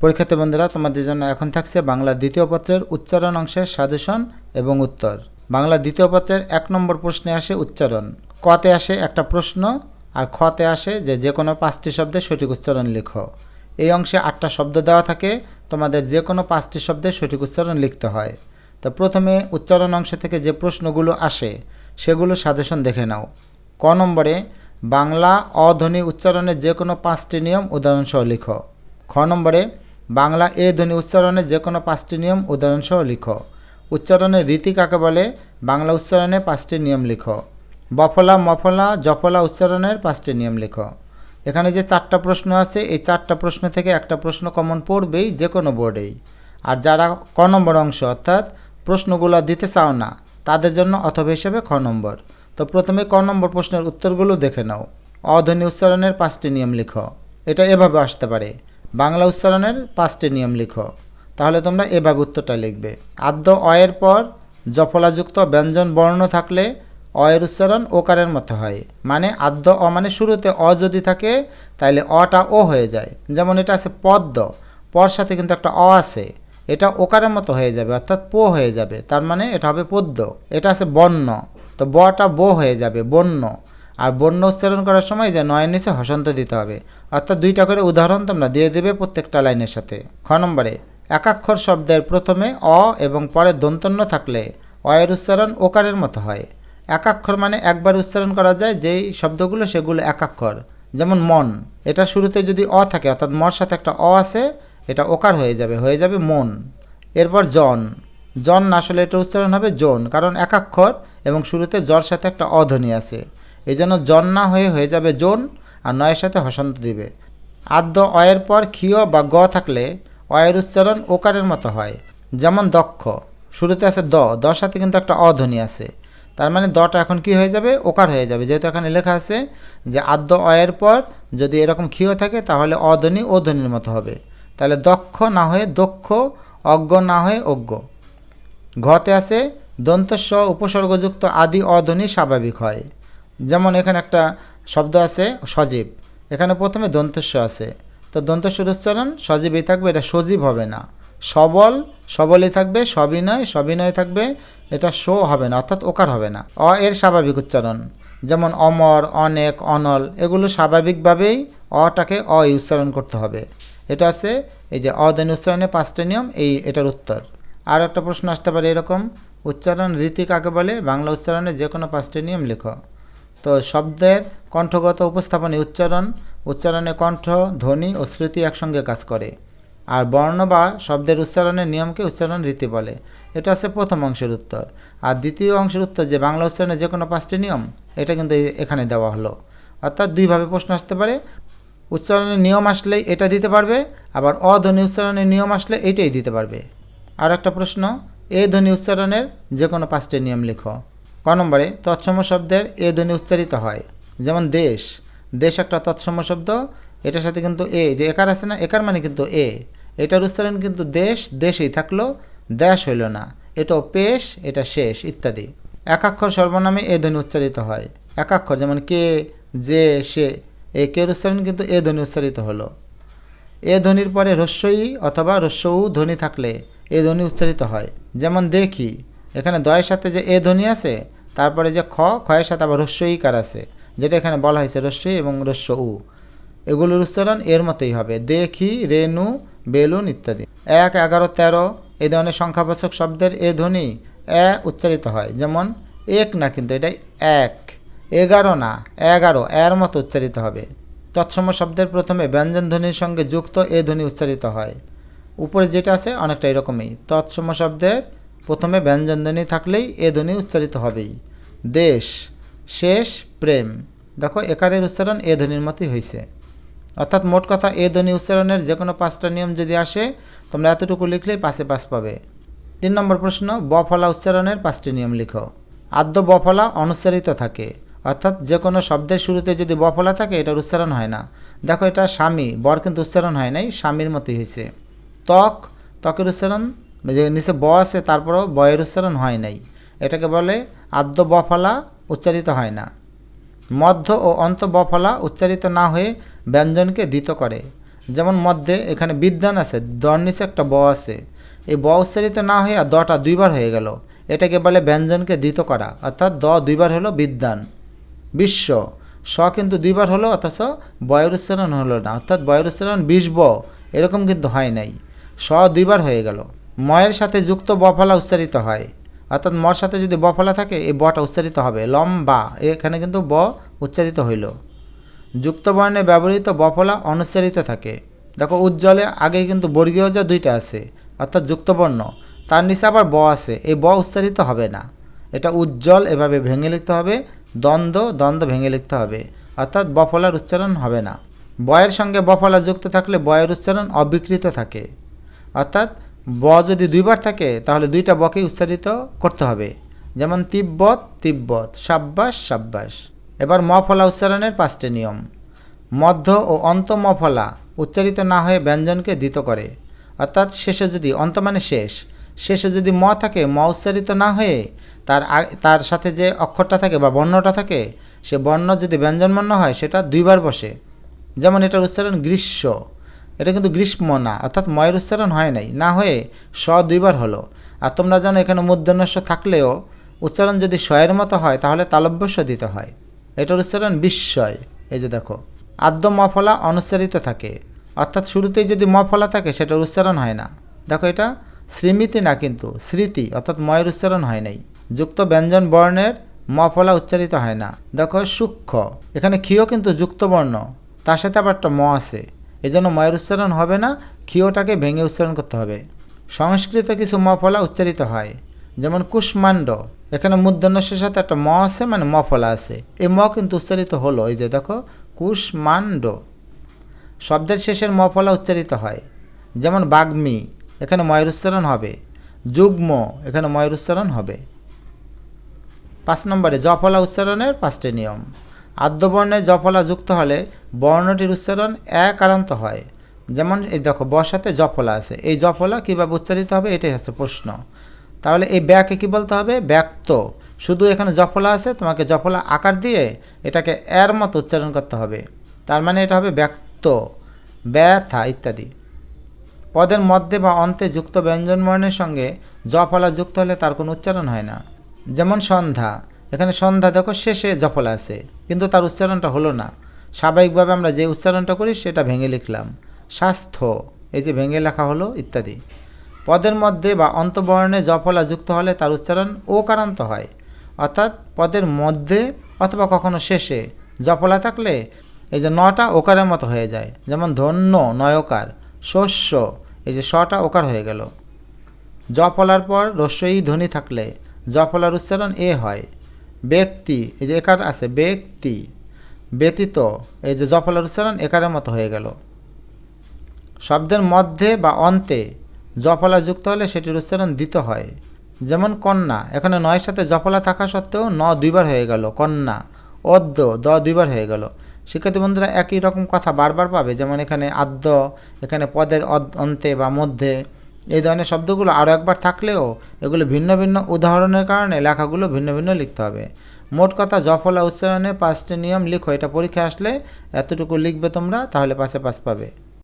পরীক্ষার্থী বন্ধুরা, তোমাদের জন্য এখন থাকছে বাংলা দ্বিতীয় পত্রের উচ্চারণ অংশের সাজেশন এবং উত্তর। বাংলা দ্বিতীয় পত্রের এক নম্বর প্রশ্নে আসে উচ্চারণ। কতে আসে একটা প্রশ্ন আর খতে আসে যে যে কোনো পাঁচটি শব্দের সঠিক উচ্চারণ লিখো। এই অংশে আটটা শব্দ দেওয়া থাকে, তোমাদের যে কোনো পাঁচটি শব্দের সঠিক উচ্চারণ লিখতে হয়। তো প্রথমে উচ্চারণ অংশ থেকে যে প্রশ্নগুলো আসে, সেগুলো সাজেশন দেখে নাও। ক নম্বরে, বাংলা অধ্বনি উচ্চারণের যে কোনো পাঁচটি নিয়ম উদাহরণসহ লিখো। খ নম্বরে বাংলা এ ধ্বনি উচ্চারণে যে কোনো পাঁচটি নিয়ম উদাহরণসহ লিখো। উচ্চারণের রীতি কাকে বলে? বাংলা উচ্চারণে পাঁচটি নিয়ম লিখো। বফলা, মফলা, জফলা উচ্চারণের পাঁচটি নিয়ম লিখো। এখানে যে চারটা প্রশ্ন আছে, এই চারটা প্রশ্ন থেকে একটা প্রশ্ন কমন পড়বেই যে কোনো বোর্ডেই। আর যারা ক নম্বর অংশ, অর্থাৎ প্রশ্নগুলো দিতে চাও না, তাদের জন্য অথবা হিসেবে খ নম্বর। তো প্রথমে ক নম্বর প্রশ্নের উত্তরগুলো দেখে নাও। অধ্বনি উচ্চারণের পাঁচটি নিয়ম লিখো। এটা এভাবে আসতে পারে। বাংলা উচ্চারণের পাঁচটি নিয়ম লিখো। তাহলে তোমরা এভাবে উত্তরটা লিখবে। আদ্য অয়ের পর জফলাযুক্ত ব্যঞ্জন বর্ণ থাকলে অয়ের উচ্চারণ ওকারের মতো হয়। মানে আদ্য অ মানে শুরুতে অ যদি থাকে তাহলে অটা ও হয়ে যায়। যেমন এটা আছে পদ্ম পর সাথে কিন্তু একটা অ আছে। এটা ওকারের মতো হয়ে যাবে, অর্থাৎ পো হয়ে যাবে। তার মানে এটা হবে পদ্য। এটা আছে বন্য তো বটা বো হয়ে যাবে বন্য আর বন্য উচ্চারণ করার সময় যে নয় নিচে হসন্ত দিতে হবে। অর্থাৎ দুইটা করে উদাহরণ তোমরা দিয়ে দেবে প্রত্যেকটা লাইনের সাথে। খ নম্বরে, একাক্ষর শব্দের প্রথমে অ এবং পরে দন্তন্য থাকলে অয়ের উচ্চারণ ওকারের মতো হয়। একাক্ষর মানে একবার উচ্চারণ করা যায় যেই শব্দগুলো সেগুলো একাক্ষর। যেমন মন, এটা শুরুতে যদি অ থাকে, অর্থাৎ মর সাথে একটা অ আছে, এটা ওকার হয়ে যাবে হয়ে যাবে মন। এরপর জন। জন আসলে এটা উচ্চারণ হবে জন কারণ একাক্ষর এবং শুরুতে জ্বর সাথে একটা অধ্বনি আছে। এই জন্য জন না হয়ে হয়ে যাবে জোন আর নয়ের সাথে হসন্ত দিবে। আদ্য অয়ের পর ক্ষীয় বা গ থাকলে অয়ের উচ্চারণ ওকারের মতো হয়, যেমন দক্ষ। শুরুতে আছে দ দর সাথে কিন্তু একটা অধ্বনি আছে। তার মানে দটা এখন কি হয়ে যাবে? ওকার হয়ে যাবে। যেহেতু এখানে লেখা আছে যে আদ্য অয়ের পর যদি এরকম ক্ষীয় থাকে তাহলে অধ্বনি ধ্বনির মতো হবে। তাহলে দক্ষ না হয়ে দক্ষ, অজ্ঞ না হয়ে অজ্ঞ। ঘতে আছে দন্তস্ব, উপসর্গযুক্ত আদি অধ্বনি স্বাভাবিক হয়। যেমন এখানে একটা শব্দ আছে, সজীব। এখানে প্রথমে দন্তস্ব আছে। তো দন্তস্বর উচ্চারণ, সজীবই থাকবে, এটা সজীব হবে না। সবল, সবলই থাকবে, সবিনয় সবিনয় থাকবে, এটা শো হবে না, অর্থাৎ ওকার হবে না। অ এর স্বাভাবিক উচ্চারণ, যেমন অমর, অনেক, অনল, এগুলো স্বাভাবিকভাবেই অটাকে অ উচ্চারণ করতে হবে। এটা আছে, এই যে অদানি উচ্চারণে পাঁচটা নিয়ম, এই এটার উত্তর। আর একটা প্রশ্ন আসতে পারে এরকম, উচ্চারণ রীতি কাকে বলে? বাংলা উচ্চারণে যে কোনো পাঁচটি নিয়ম লেখো। তো শব্দের কণ্ঠগত উপস্থাপনে উচ্চারণ, উচ্চারণে কণ্ঠ, ধ্বনি ও শ্রুতি একসঙ্গে কাজ করে। আর বর্ণ বা শব্দের উচ্চারণের নিয়মকে উচ্চারণ রীতি বলে। এটা হচ্ছে প্রথম অংশের উত্তর। আর দ্বিতীয় অংশের উত্তর যে বাংলা উচ্চারণে যে কোনো পাঁচটি নিয়ম, এটা কিন্তু এখানে দেওয়া হলো। অর্থাৎ দুইভাবে প্রশ্ন আসতে পারে। উচ্চারণের নিয়ম আসলেই এটা দিতে পারবে, আবার অধ্বনি উচ্চারণের নিয়ম আসলে এইটাই দিতে পারবে। আর একটা প্রশ্ন, এ ধ্বনি উচ্চারণের যে কোনো পাঁচটি নিয়ম লেখো। ক নম্বরে, তৎসম শব্দের এ ধ্বনি উচ্চারিত হয়। যেমন দেশ। দেশ একটা তৎসম শব্দ, এটার সাথে কিন্তু এ, যে একার আছে না, একার মানে কিন্তু এ। এটার উচ্চারণ কিন্তু দেশ, দেশেই থাকল, দেশ হইল না। এটাও পেশ, এটা শেষ, ইত্যাদি। একাক্ষর সর্বনামে এ ধ্বনি উচ্চারিত হয়। একাক্ষর যেমন কে, যে, সে এই কের উচ্চারণ কিন্তু এ ধ্বনি উচ্চারিত হলো। এ ধ্বনির পরে রস্যই অথবা রস্যউ ধ্বনি থাকলে এ ধ্বনি উচ্চারিত হয়। যেমন দেখি, এখানে দয়ের সাথে যে এ ধ্বনি আছে তারপরে যে খ, খয়ের সাথে আবার রস্যইকার আছে, যেটা এখানে বলা হয়েছে রস্যই এবং রস্য উ। এগুলোর উচ্চারণ এর মতোই হবে দেখি রেনু বেলুন ইত্যাদি। এক, এগারো, তেরো, এই ধরনের সংখ্যাবাচক শব্দের এ ধ্বনি, এ উচ্চারিত হয়। যেমন, এক না কিন্তু এটা এক, এগারো না, এগারো, এর মতো উচ্চারিত হবে। তৎসম শব্দের প্রথমে ব্যঞ্জন ধ্বনির সঙ্গে যুক্ত এ ধ্বনি উচ্চারিত হয়। উপরে যেটা আছে অনেকটা এরকমই। তৎসম শব্দের প্রথমে ব্যঞ্জন ধ্বনি থাকলেই এ ধ্বনি উচ্চারিত হবেই। দেশ, শেষ, প্রেম। দেখো, একারের উচ্চারণ এ ধ্বনির মতোই হয়েছে অর্থাৎ মোট কথা, এ ধ্বনি উচ্চারণের যে কোনো পাঁচটা নিয়ম যদি আসে, তোমরা এতটুকু লিখলেই পাশে পাস পাবে। তিন নম্বর প্রশ্ন, ব ফলা উচ্চারণের পাঁচটি নিয়ম লিখো। আদ্য ব ফলা অনুচ্চারিত থাকে। অর্থাৎ যে কোনো শব্দের শুরুতে যদি ব ফলা থাকে, এটার উচ্চারণ হয় না। দেখো, এটা স্বামী, বর কিন্তু উচ্চারণ হয় নাই, স্বামীর মতোই হয়েছে ত্বক, ত্বকের উচ্চারণ, যে নিচে ব আছে, তারপরেও বয়ের উচ্চারণ হয় নাই। এটাকে বলে আদ্য বফলা উচ্চারিত হয় না। মধ্য ও অন্ত বফলা উচ্চারিত না হয়ে ব্যঞ্জনকে দিত করে। যেমন মধ্যে এখানে বিদ্যান আছে, দর নিচে একটা ব আছে। এই ব উচ্চারিত না হয়ে আর দটা দুইবার হয়ে গেল। এটাকে বলে ব্যঞ্জনকে দ্বিত করা। অর্থাৎ দ দুইবার হলো বিদ্যান। বিশ্ব। স কিন্তু দুইবার হলো, অথচ বয়ের উচ্চারণ হলো না। অর্থাৎ বয়ের উচ্চারণ বিষ ব। এরকম কিন্তু হয় নাই। স দুইবার হয়ে গেল। ময়ের সাথে যুক্ত বফলা উচ্চারিত হয়। অর্থাৎ মর সাথে যদি বফলা থাকে, এই বটা উচ্চারিত হবে। লম্বা, এখানে কিন্তু ব উচ্চারিত হইল। যুক্ত বর্ণে ব্যবহৃত বফলা অনুচ্চারিত থাকে। দেখো, উজ্জ্বলে আগে কিন্তু বর্গীয় জ দুইটা আছে, অর্থাৎ যুক্তবর্ণ। তার নিচে আবার ব আছে, এই ব উচ্চারিত হবে না। এটা উজ্জ্বল, এভাবে ভেঙে লিখতে হবে। দ্বন্দ্ব দ্বন্দ্ব ভেঙে লিখতে হবে। অর্থাৎ বফলার উচ্চারণ হবে না। বয়ের সঙ্গে বফলা যুক্ত থাকলে বয়ের উচ্চারণ অবিকৃত থাকে। অর্থাৎ ব যদি দুইবার থাকে, তাহলে দুইটা বকেই উচ্চারিত করতে হবে। যেমন তিব্বত তিব্বত, সাব্বাস সাব্বাস। এবার মফলা উচ্চারণের পাঁচটি নিয়ম। মধ্য ও অন্ত মফলা উচ্চারিত না হয়ে ব্যঞ্জনকে দিত করে। অর্থাৎ শেষে যদি অন্ত মানে শেষ, শেষে যদি ম থাকে, ম উচ্চারিত না হয়ে তার তার সাথে যে অক্ষরটা থাকে বা বর্ণটা থাকে, সে বর্ণ যদি ব্যঞ্জন বর্ণ হয়, সেটা দুইবার বসে। যেমন এটার উচ্চারণ গ্রীষ্ম। এটা কিন্তু গ্রীষ্ম না অর্থাৎ ময়ের উচ্চারণ হয় নাই। না হয়ে স দুইবার হলো। আর তোমরা জানো এখানে মূর্ধন্যস্য থাকলেও উচ্চারণ যদি শয়ের মতো হয়, তাহলে তালব্যস্য দিতে হয়। এটার উচ্চারণ বিস্ময়। এই যে দেখো আদ্য মফলা অনুচ্চারিত থাকে। অর্থাৎ শুরুতেই যদি মফলা থাকে, সেটার উচ্চারণ হয় না। দেখো এটা শ্রীমিতি না কিন্তু, স্মৃতি, অর্থাৎ ময়ের উচ্চারণ হয় নাই। যুক্ত ব্যঞ্জন বর্ণের মফলা উচ্চারিত হয় না। দেখো সূক্ষ্ম, এখানে ক্ষীয় কিন্তু যুক্ত বর্ণ। তার সাথে আবার একটা ম আছে। এই জন্য ময়ের উচ্চারণ হবে না, ক্ষীয়টাকে ভেঙে উচ্চারণ করতে হবে। সংস্কৃত কিছু মফলা উচ্চারিত হয়, যেমন কুষ্মাণ্ড। এখানে মূর্ধন্যস্যের সাথে একটা ম আছে মানে মফলা আছে। এই ম কিন্তু উচ্চারিত হলো, এই যে দেখো, কুষ্মাণ্ড। শব্দের শেষের মফলা উচ্চারিত হয়, যেমন বাগ্মী, এখানে ময়ের উচ্চারণ হবে। যুগ্ম, এখানে ময়ের উচ্চারণ হবে। পাঁচ নম্বরে, জফলা উচ্চারণের পাঁচটি নিয়ম। আদ্যবর্ণে জফলা যুক্ত হলে বর্ণটির উচ্চারণ একারান্ত হয়। যেমন এই দেখো বসাতে জফলা আছে। এই জফলা কীভাবে উচ্চারিত হবে? এটাই হচ্ছে প্রশ্ন। তাহলে এই ব্যাকে কি বলতে হবে? ব্যক্ত। শুধু এখানে জফলা আছে, তোমাকে জফলা আকার দিয়ে এটাকে এর মতো উচ্চারণ করতে হবে। তার মানে এটা হবে ব্যক্ত। ব্যথা ইত্যাদি। পদের মধ্যে বা অন্তে যুক্ত ব্যঞ্জনবর্ণের সঙ্গে জফলা যুক্ত হলে তার কোনো উচ্চারণ হয় না। যেমন সন্ধ্যা। এখানে সন্ধ্যা দেখো, শেষে জফলা আছে। কিন্তু তার উচ্চারণটা হলো না। স্বাভাবিকভাবে আমরা যে উচ্চারণটা করি সেটা ভেঙে লিখলাম। স্বাস্থ্য, এই যে ভেঙে লেখা হলো ইত্যাদি। পদের মধ্যে বা অন্তবর্ণে জফলা যুক্ত হলে তার উচ্চারণ ওকারান্ত হয়। অর্থাৎ পদের মধ্যে অথবা কখনো শেষে জফলা থাকলে এই যে নটা ওকারের মতো হয়ে যায়। যেমন ধন্য, নয়কার, শস্য, এই যে শটা ওকার হয়ে গেল। জফলার পর রস্যই ধ্বনি থাকলে জফলার উচ্চারণ এ হয়। ব্যক্তি, এই যে একার আছে, ব্যক্তি, ব্যতীত, এই যে জফলার উচ্চারণ একারের মতো হয়ে গেল। শব্দের মধ্যে বা অন্তে জফলা যুক্ত হলে সেটির উচ্চারণ দিতে হয়। যেমন কন্যা, এখানে নয়ের সাথে জফলা থাকা সত্ত্বেও ন দুইবার হয়ে গেল, কন্যা, অদ্য, দ দুইবার হয়ে গেল। শিক্ষার্থী বন্ধুরা একই রকম কথা বারবার পাবে, যেমন এখানে আদ্য, এখানে পদের অন্তে বা মধ্যে। এই ধরনের শব্দগুলো আরও একবার থাকলেও এগুলো ভিন্ন ভিন্ন উদাহরণের কারণে লেখাগুলো ভিন্ন ভিন্ন লিখতে হবে। মোট কথা জফলা উচ্চারণে পাঁচটি নিয়ম লিখো, এটা পরীক্ষা আসলে এতটুকু লিখবে তোমরা, তাহলে পাশে পাস পাবে।